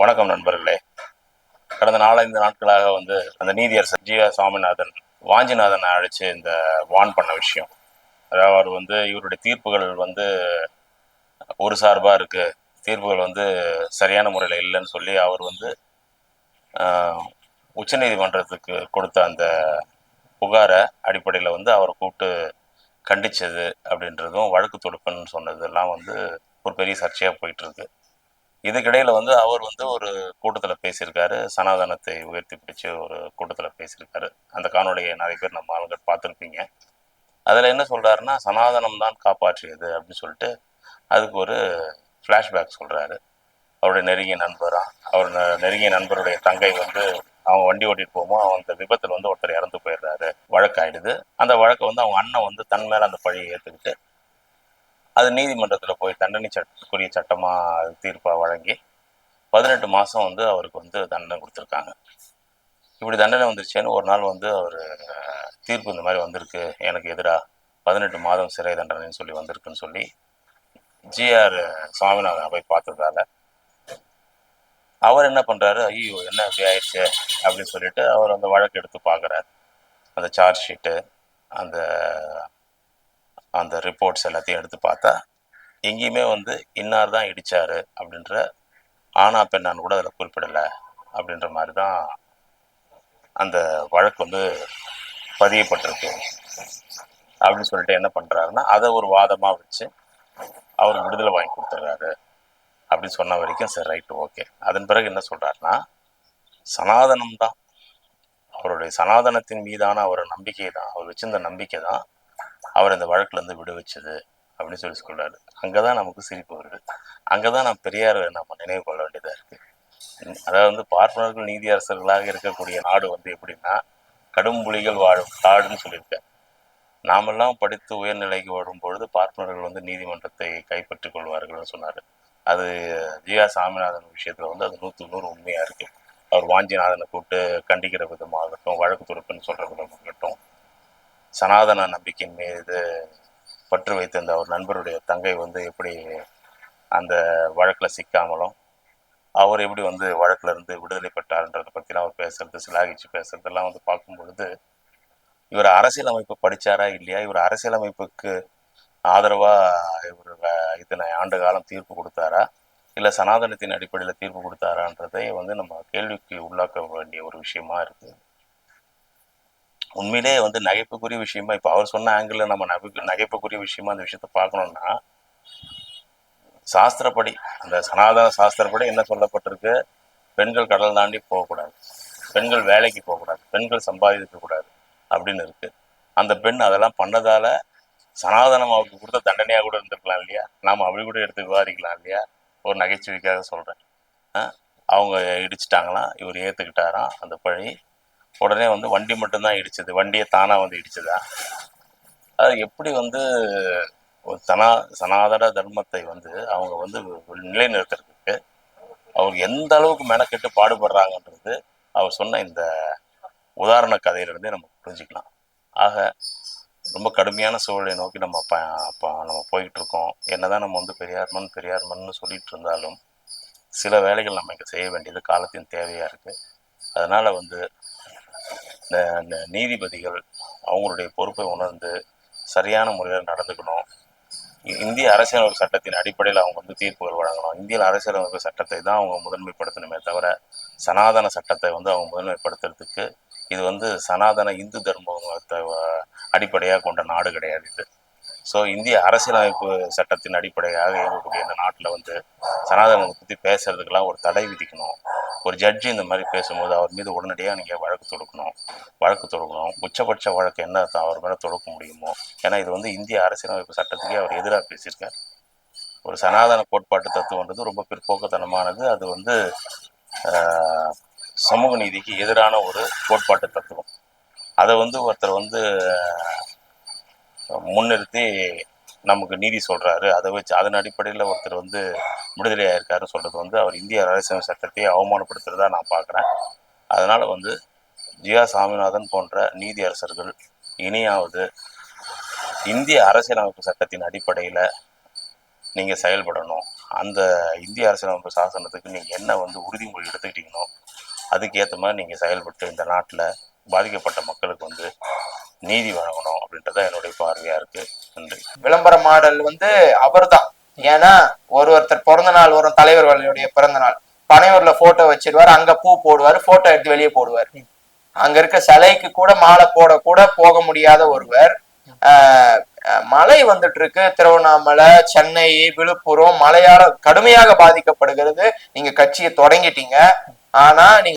வணக்கம் நண்பர்களே. கடந்த நாலஞ்சு நாட்களாக வந்து அந்த நீதியரசர் ஜி ஆர் சுவாமிநாதன் வாஞ்சிநாதனை அழைச்சு இந்த வான் பண்ண விஷயம். அதாவது அவர் வந்து இவருடைய தீர்ப்புகள் வந்து ஒரு சார்பா இருக்கு. தீர்ப்புகள் வந்து சரியான முறையில் இல்லைன்னு சொல்லி அவர் வந்து உச்சநீதிமன்றத்துக்கு கொடுத்த அந்த புகாரை அடிப்படையில் வந்து அவரை கூப்பிட்டு கண்டிச்சது அப்படின்றதும் வழக்கு தொடுப்புன்னு சொன்னதெல்லாம் வந்து ஒரு பெரிய சர்ச்சையாக போயிட்டு இருக்கு. இதுக்கிடையில் வந்து அவர் வந்து ஒரு கூட்டத்தில் பேசியிருக்காரு. சனாதனத்தை உயர்த்தி பிடிச்சு ஒரு கூட்டத்தில் பேசியிருக்காரு. அந்த காணொலியை நிறைய பேர் நம்ம ஆளுங்க பார்த்துருப்பீங்க. அதில் என்ன சொல்கிறாருன்னா சனாதனம் தான் காப்பாற்றியது அப்படின்னு சொல்லிட்டு அதுக்கு ஒரு ஃப்ளாஷ்பேக் சொல்கிறாரு அவருடைய நெருங்கிய நண்பரா? அவர் நெருங்கிய நண்பருடைய தங்கை வந்து அவங்க வண்டி ஓட்டிட்டு போகும்போது அந்த விபத்தில் வந்து ஒருத்தர் இறந்து போயிடுறாரு. வழக்காயிடுது. அந்த வழக்கை வந்து அவங்க அண்ணன் வந்து தன் மேலே அந்த பழியை ஏற்றுக்கிட்டு அது நீதிமன்றத்தில் போய் தண்டனை சட்டக்குரிய சட்டமாக தீர்ப்பாக வழங்கி பதினெட்டு மாதம் வந்து அவருக்கு வந்து தண்டனை கொடுத்துருக்காங்க. இப்படி தண்டனை வந்துருச்சேன்னு ஒரு நாள் வந்து அவர் தீர்ப்பு இந்த மாதிரி வந்திருக்கு. எனக்கு எதிராக பதினெட்டு மாதம் சிறை தண்டனைன்னு சொல்லி வந்திருக்குன்னு சொல்லி ஜிஆர் சுவாமிநாதன் போய் பார்த்ததால அவர் என்ன பண்ணுறாரு ஐயோ என்ன இப்படி ஆயிடுச்சு அப்படின்னு சொல்லிட்டு அவர் அந்த வழக்கு எடுத்து பார்க்குறாரு. அந்த சார்ஜ் ஷீட்டு அந்த அந்த ரிப்போர்ட்ஸ் எல்லாத்தையும் எடுத்து பார்த்தா எங்கேயுமே வந்து இன்னார் தான் இடித்தார் அப்படின்ற ஆனா பெண்ணான்னு கூட அதில் குறிப்பிடலை அப்படின்ற மாதிரி தான் அந்த வழக்கு வந்து பதியப்பட்டிருக்கு. அப்படின்னு சொல்லிட்டு என்ன பண்ணுறாருன்னா அதை ஒரு வாதமாக வச்சு அவர் விடுதலை வாங்கி கொடுத்துட்றாரு அப்படின்னு சொன்ன வரைக்கும் சரி ரைட்டு ஓகே அதன் பிறகு என்ன சொல்கிறாருன்னா சனாதனம் தான் அவருடைய சனாதனத்தின் மீதான அவர் நம்பிக்கை தான் அவர் வச்சிருந்த நம்பிக்கை தான் அவர் இந்த வழக்குல இருந்து வச்சது அப்படின்னு சொல்லி சொல்றாரு. அங்கதான் நமக்கு சிரிப்பு வருது. அங்கதான் நம்ம பெரியார் நம்ம நினைவு கொள்ள வேண்டியதா இருக்கு. அதாவது வந்து பார்ப்பனர்கள் நீதியரசர்களாக இருக்கக்கூடிய நாடு வந்து எப்படின்னா கடும் புலிகள் வாழும் நாடுன்னு சொல்லியிருக்கேன் நாமெல்லாம் படித்து உயர்நிலைக்கு வரும் பொழுது பார்ப்பனர்கள் வந்து நீதிமன்றத்தை கைப்பற்றிக் கொள்வார்கள்னு சொன்னார். அது ஜிஆ சாமிநாதன் விஷயத்துல வந்து அது நூற்றுக்கு நூறு உண்மையா இருக்கு. அவர் வாஞ்சிநாதனை கூப்பிட்டு கண்டிக்கிற விதமாகட்டும் வழக்கு தொடுப்புன்னு சொல்ற விதமாகட்டும். சனாதன நம்பிக்கையின் மீது பற்று வைத்திருந்த அவர் நண்பருடைய தங்கை வந்து எப்படி அந்த வழக்கில் சிக்காமலும் அவர் எப்படி வந்து வழக்கில் இருந்து விடுதலை பெற்றார்ன்றதை பற்றிலாம் அவர் பேசுறது சிலாகிச்சு பேசுறதெல்லாம் வந்து பார்க்கும் பொழுது இவர் அரசியலமைப்பு படித்தாரா இல்லையா? இவர் அரசியலமைப்புக்கு ஆதரவாக இவர் இத்தனை ஆண்டு காலம் தீர்ப்பு கொடுத்தாரா? இல்லை சனாதனத்தின் அடிப்படையில் தீர்ப்பு கொடுத்தாரான்றதை வந்து நம்ம கேள்விக்கு உள்ளாக்க வேண்டிய ஒரு விஷயமா இருக்குது உண்மையிலேயே வந்து நகைப்புக்குரிய விஷயமா இப்போ அவர் சொன்ன ஆங்கிளில் நம்ம நகை நகைப்புக்குரிய விஷயமா அந்த விஷயத்த பார்க்கணும்னா சாஸ்திரப்படி அந்த சனாதன சாஸ்திரப்படி என்ன சொல்லப்பட்டிருக்கு? பெண்கள் கடல் தாண்டி போகக்கூடாது. பெண்கள் வேலைக்கு போகக்கூடாது. பெண்கள் சம்பாதிக்கக்கூடாது அப்படின்னு இருக்கு. அந்த பெண் அதெல்லாம் பண்ணதால சனாதனம் அவருக்கு கொடுத்த தண்டனையாக கூட இருந்திருக்கலாம் இல்லையா? நாம அப்படி கூட எடுத்து விவாதிக்கலாம் இல்லையா? ஒரு நகைச்சுவைக்காக சொல்கிறேன் ஆ? அவங்க இடிச்சிட்டாங்களாம் இவர் ஏற்றுக்கிட்டாராம் அந்த பழி உடனே வந்து வண்டி மட்டும்தான் இடிச்சது. வண்டியை தானாக வந்து இடிச்சதா? அது எப்படி வந்து ஒரு சனா சனாதன தர்மத்தை வந்து அவங்க வந்து நிலைநிறுத்துறதுக்கு அவங்க எந்த அளவுக்கு மெனக்கெட்டு பாடுபடுறாங்கன்றது அவர் சொன்ன இந்த உதாரண கதையிலிருந்தே நம்ம புரிஞ்சுக்கலாம். ஆக ரொம்ப கடுமையான சூழலை நோக்கி நம்ம ப ப- நம்ம போய்கிட்டு இருக்கோம் என்னதான் நம்ம வந்து பெரியார் மண் பெரியார் மண்னு சொல்லிட்டு இருந்தாலும் சில வேலைகள் நம்ம இங்கே செய்ய வேண்டியது காலத்தின் தேவையாக இருக்குது அதனால் வந்து நீதிபதிகள் அவங்களுடைய பொறுப்பை உணர்ந்து சரியான முறையில் நடந்துக்கணும். இந்திய அரசியலமைப்பு சட்டத்தின் அடிப்படையில் அவங்க வந்து தீர்ப்புகள் வழங்கணும். இந்திய அரசியலமைப்பு சட்டத்தை தான் அவங்க முதன்மைப்படுத்தணுமே தவிர சனாதன சட்டத்தை வந்து அவங்க முதன்மைப்படுத்துறதுக்கு இது வந்து சனாதன இந்து தர்மத்தை அடிப்படையாக கொண்ட நாடு கிடையாது இது. ஸோ இந்திய அரசியலமைப்பு சட்டத்தின் அடிப்படையாக இயங்கக்கூடிய இந்த நாட்டில் வந்து சனாதனத்தை பற்றி பேசுறதுக்கெல்லாம் ஒரு தடை விதிக்கணும். ஒரு ஜட்ஜி இந்த மாதிரி பேசும்போது அவர் மீது உடனடியாக நீங்கள் வழக்கு தொடுக்கணும். வழக்கு தொடுக்கணும். உச்சபட்ச வழக்கு என்ன அவர் மேலே தொடுக்க முடியுமோ? ஏன்னா இது வந்து இந்திய அரசியலமைப்பு சட்டத்துக்கே அவர் எதிராக பேசியிருக்கார். ஒரு சனாதன கோட்பாட்டு தத்துவன்றது ரொம்ப பிற்போக்குத்தனமானது. அது வந்து சமூக நீதிக்கு எதிரான ஒரு கோட்பாட்டு தத்துவம். அதை வந்து ஒருத்தர் வந்து முன்னிறுத்தி நமக்கு நீதி சொல்றாரு. அதை வச்சு அதன் அடிப்படையில் ஒருத்தர் வந்து விடுதலை ஆயிருக்காருன்னு சொல்றது வந்து அவர் இந்திய அரசியல் சட்டத்தையே அவமானப்படுத்துறதா நான் பார்க்குறேன். அதனால வந்து ஜியா சாமிநாதன் போன்ற நீதி அரசர்கள் இனியாவது இந்திய அரசியலமைப்பு சட்டத்தின் அடிப்படையில் நீங்கள் செயல்படணும். அந்த இந்திய அரசியலமைப்பு சாசனத்துக்கு நீங்கள் என்ன வந்து உறுதிமொழி எடுத்துக்கிட்டீங்களோ அதுக்கேற்ற மாதிரி நீங்கள் செயல்பட்டு இந்த நாட்டில் பாதிக்கப்பட்ட மக்களுக்கு வந்து நீதி வழங்கணும் அப்படின்றத என்னுடைய பார்வையா இருக்கு. நன்றி. விளம்பர மாடல் வந்து அவர்தான். ஏன்னா ஒரு ஒருத்தர் பிறந்த நாள் வரும் தலைவர்களுடைய பிறந்த நாள். பனையூர்ல போட்டோ வச்சிருவாரு அங்க பூ போடுவாரு போட்டோ எடுத்து வெளியே போடுவார். அங்க இருக்க சிலைக்கு கூட மாலை போட கூட போக முடியாத ஒருவர் ஆஹ் மழை வந்துட்டு இருக்கு. திருவண்ணாமலை சென்னை விழுப்புரம் மழையால கடுமையாக பாதிக்கப்படுகிறது. நீங்க கட்சியை தொடங்கிட்டீங்க. ஆனா நீங்க